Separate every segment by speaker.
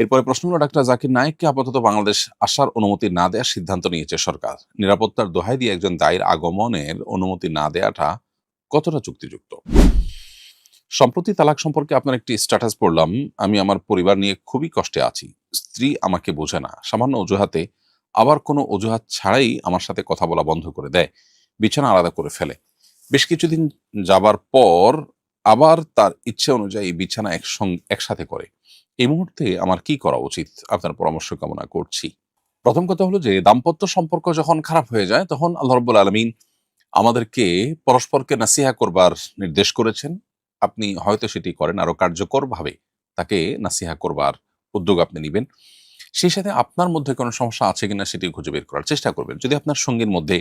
Speaker 1: এরপরে প্রশ্ন হলো, ডাক্তার জাকির নায়েককে আপাতত বাংলাদেশ আসার অনুমতি না দেওয়ার সিদ্ধান্ত নিয়েছে সরকার। নিরাপত্তার দোহাই দিয়ে একজন দায়ের আগমনের অনুমতি না দেওয়াটা কতটা যুক্তিযুক্ত সম্প্রতি তালাক সম্পর্কে আপনার একটি স্ট্যাটাস পড়লাম, আমি আমার পরিবার নিয়ে খুবই কষ্টে আছি। স্ত্রী আমাকে বোঝে না, সামান্য অজুহাতে আবার কোনো অজুহাত ছাড়াই আমার সাথে কথা বলা বন্ধ করে দেয়, বিছানা আলাদা করে ফেলে। বেশ কিছুদিন যাবার পর আবার তার ইচ্ছে অনুযায়ী বিছানা একসঙ্গে একসাথে করে। এই মুহূর্তে আমার কি করা উচিত? আপনার পরামর্শ কামনা করছি। প্রথম কথা হলো যে, দাম্পত্য সম্পর্ক যখন খারাপ হয়ে যায়, তখন আল্লাহ রব্বুল আলমিন আমাদেরকে পরস্পরকে নাসিহা করবার নির্দেশ করেছেন। আপনি হয়তো সেটি করেন আরও কার্যকরভাবে, তাকে নাসিহা করবার উদ্যোগ আপনি নেবেন। সেই সাথে আপনার মধ্যে কোনো সমস্যা আছে কিনা সেটি খুঁজে বের করার চেষ্টা করবেন। যদি আপনার সঙ্গীর মধ্যে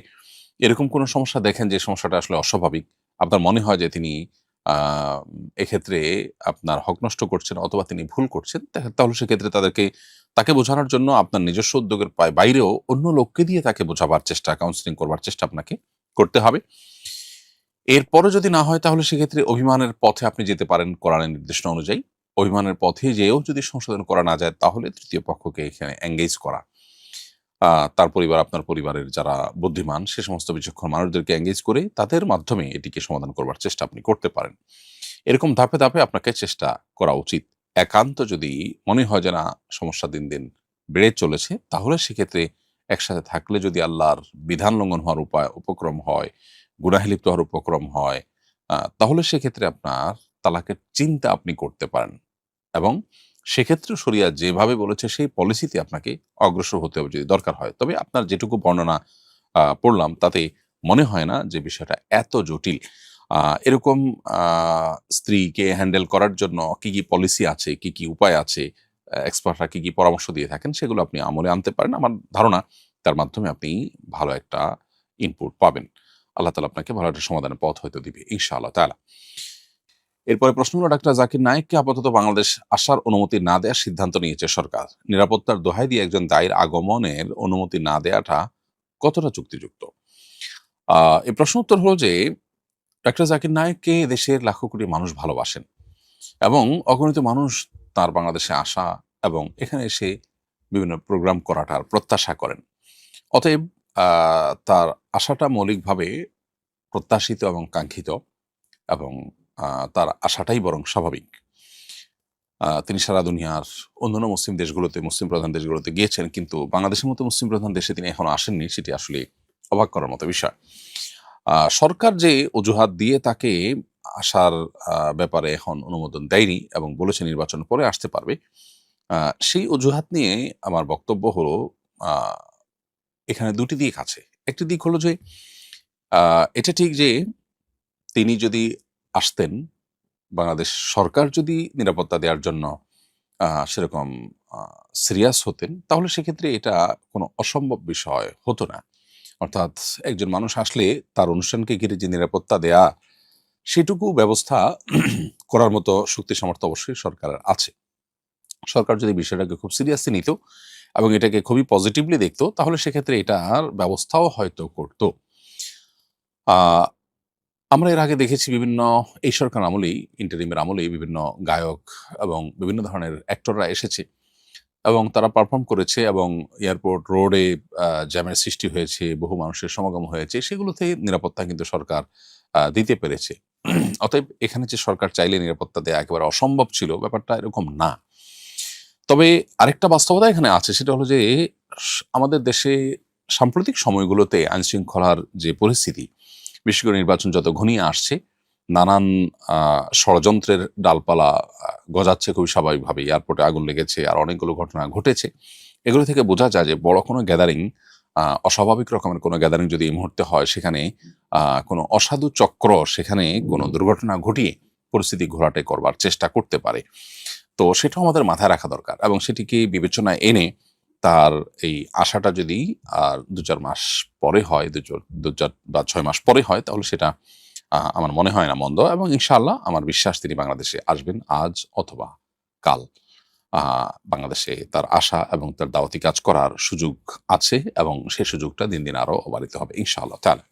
Speaker 1: এরকম কোনো সমস্যা দেখেন যে, সমস্যাটা আসলে অস্বাভাবিক, আপনার মনে হয় যে, তিনি এক্ষেত্রে আপনার হক নষ্ট করছেন অথবা তিনি ভুল করছেন তাহলে সেক্ষেত্রে তাদেরকে, তাকে বোঝানোর জন্য আপনার নিজস্ব উদ্যোগের বাইরেও অন্য লোককে দিয়ে তাকে বোঝাবার চেষ্টা কাউন্সিলিং করবার চেষ্টা আপনাকে করতে হবে। এরপরে যদি না হয় তাহলে সেক্ষেত্রে অভিমানের পথে আপনি যেতে পারেন কোরআনের নির্দেশনা অনুযায়ী। অভিমানের পথে যেও যদি সংশোধন করা না যায় তাহলে তৃতীয় পক্ষকে এখানে এঙ্গেজ করা। তার পরিবার, আপনার পরিবারের যারা বুদ্ধিমান, সে সমস্ত বিচক্ষণ মানুষদেরকে এঙ্গেজ করে তাদের মাধ্যমে এটিকে সমাধান করবার চেষ্টা আপনি করতে পারেন। এরকম ধাপে ধাপে আপনাকে চেষ্টা করা উচিত। একান্ত যদি মনে হয় যে, না, সমস্যা দিন দিন বেড়ে চলেছে, তাহলে সেক্ষেত্রে একসাথে থাকলে যদি আল্লাহর বিধান লঙ্ঘন হওয়ার উপায়, উপক্রম হয়, গুনাহে লিপ্ত হওয়ার উপক্রম হয় তাহলে সেক্ষেত্রে আপনার তালাকের চিন্তা আপনি করতে পারেন। এবং সেক্ষেত্রে শরিয়া যেভাবে বলেছে, সেই পলিসিতে আপনাকে অগ্রসর হতে হবে যদি দরকার হয়। তবে আপনার যেটুকু বর্ণনা পড়লাম, তাতে মনে হয় না যে বিষয়টা এত জটিল। এরকম স্ত্রীকে হ্যান্ডেল করার জন্য কি কি পলিসি আছে, কি কি উপায় আছে এক্সপার্টরা কি কি পরামর্শ দিয়ে থাকেন, সেগুলো আপনি আমলে আনতে পারেন। আমার ধারণা, তার মাধ্যমে আপনি ভালো একটা ইনপুট পাবেন। আল্লাহ তালা আপনাকে ভালো একটা সমাধানের পথ হয়তো দিবে, ইনশাআল্লাহ তালা এরপরে প্রশ্ন হলো, ডাক্তার জাকির নায়েককে আপাতত বাংলাদেশ আসার অনুমতি না দেওয়ার সিদ্ধান্ত নিয়েছে সরকার। নিরাপত্তার দোহাই দিয়ে একজন দায়ের আগমনের অনুমতি না দেওয়াটা কতটা চুক্তিযুক্ত? এই প্রশ্ন উত্তর হলো যে, ডাক্তার জাকির নায়েককে দেশের লাখো কোটি মানুষ ভালোবাসেন এবং অগণিত মানুষ তার বাংলাদেশে আসা এবং এখানে এসে বিভিন্ন প্রোগ্রাম করাটার প্রত্যাশা করেন। অতএব তার আশাটা মৌলিকভাবে প্রত্যাশিত এবং কাঙ্ক্ষিত এবং তার আশাটাই বরং স্বাভাবিক। তিনি সারা দুনিয়ার অন্যান্য মুসলিম দেশগুলোতে, মুসলিম প্রধান দেশগুলোতে গিয়েছেন, কিন্তু বাংলাদেশের মতো মুসলিম প্রধান দেশে তিনি এখনও আসেননি, সেটি আসলে অবাক করার মতো বিষয়। সরকার যে অজুহাত দিয়ে তাকে আসার ব্যাপারে এখন অনুমোদন দেয়নি এবং বলেছে নির্বাচন পরে আসতে পারবে সেই অজুহাত নিয়ে আমার বক্তব্য হলো এখানে দুটি দিক আছে। একটি দিক হলো যে এটা ঠিক যে, তিনি যদি আসতেন, বাংলাদেশ সরকার যদি নিরাপত্তা দেওয়ার জন্য সেরকম সিরিয়াস হতেন, তাহলে সেক্ষেত্রে এটা কোনো অসম্ভব বিষয় হতো না। অর্থাৎ একজন মানুষ আসলে তার অনুষ্ঠানকে ঘিরে যে নিরাপত্তা দেয়া, সেটুকু ব্যবস্থা করার মতো শক্তি সামর্থ্য অবশ্যই সরকারের আছে। সরকার যদি বিষয়টাকে খুব সিরিয়াসলি নিত এবং এটাকে খুবই পজিটিভলি দেখতো, তাহলে সেক্ষেত্রে এটার ব্যবস্থাও হয়তো করতো। আমরা এর আগে দেখেছি বিভিন্ন এই সরকার আমলেই ইন্টারিমের আমলেই বিভিন্ন গায়ক এবং বিভিন্ন ধরনের অ্যাক্টররা এসেছে এবং তারা পারফর্ম করেছে এবং এয়ারপোর্ট রোডে জ্যামের সৃষ্টি হয়েছে, বহু মানুষের সমাগম হয়েছে সেগুলোতে নিরাপত্তা কিন্তু সরকার দিতে পেরেছে। অতএব এখানে যে সরকার চাইলে নিরাপত্তা দেওয়া একেবারে অসম্ভব ছিল, ব্যাপারটা এরকম না। তবে আরেকটা বাস্তবতা এখানে আছে, সেটা হলো যে আমাদের দেশে সাম্প্রতিক সময়গুলোতে আইনশৃঙ্খলার যে পরিস্থিতি বিশেষ করে নির্বাচন যত ঘনিয়ে আসছে, নানান ষড়যন্ত্রের ডালপালা গজাচ্ছে খুবই স্বাভাবিকভাবে এয়ারপোর্টে আগুন লেগেছে আর অনেকগুলো ঘটনা ঘটেছে। এগুলো থেকে বোঝা যায় যে বড় কোনো গ্যাদারিং অস্বাভাবিক রকমের কোনো গ্যাদারিং যদি এই মুহূর্তে হয়, সেখানে কোনো অসাধু চক্র সেখানে কোনো দুর্ঘটনা ঘটিয়ে পরিস্থিতি ঘোরাটে করবার চেষ্টা করতে পারে। তো সেটাও আমাদের মাথায় রাখা দরকার এবং সেটিকে বিবেচনায় এনে তার এই আশাটা যদি, আর দু চার মাস পরে হয়, দু চার দু চার বা ছয় মাস পরে হয়, তাহলে সেটা আমার মনে হয় না মন্দ এবং ইনশাল্লাহ আমার বিশ্বাস তিনি বাংলাদেশে আসবেন আজ অথবা কাল। বাংলাদেশে তার আশা এবং তার দাওয়াতি কাজ করার সুযোগ আছে এবং সেই সুযোগটা দিন দিন আরও অবারিত হবে ইনশাআল্লাহ। তাহলে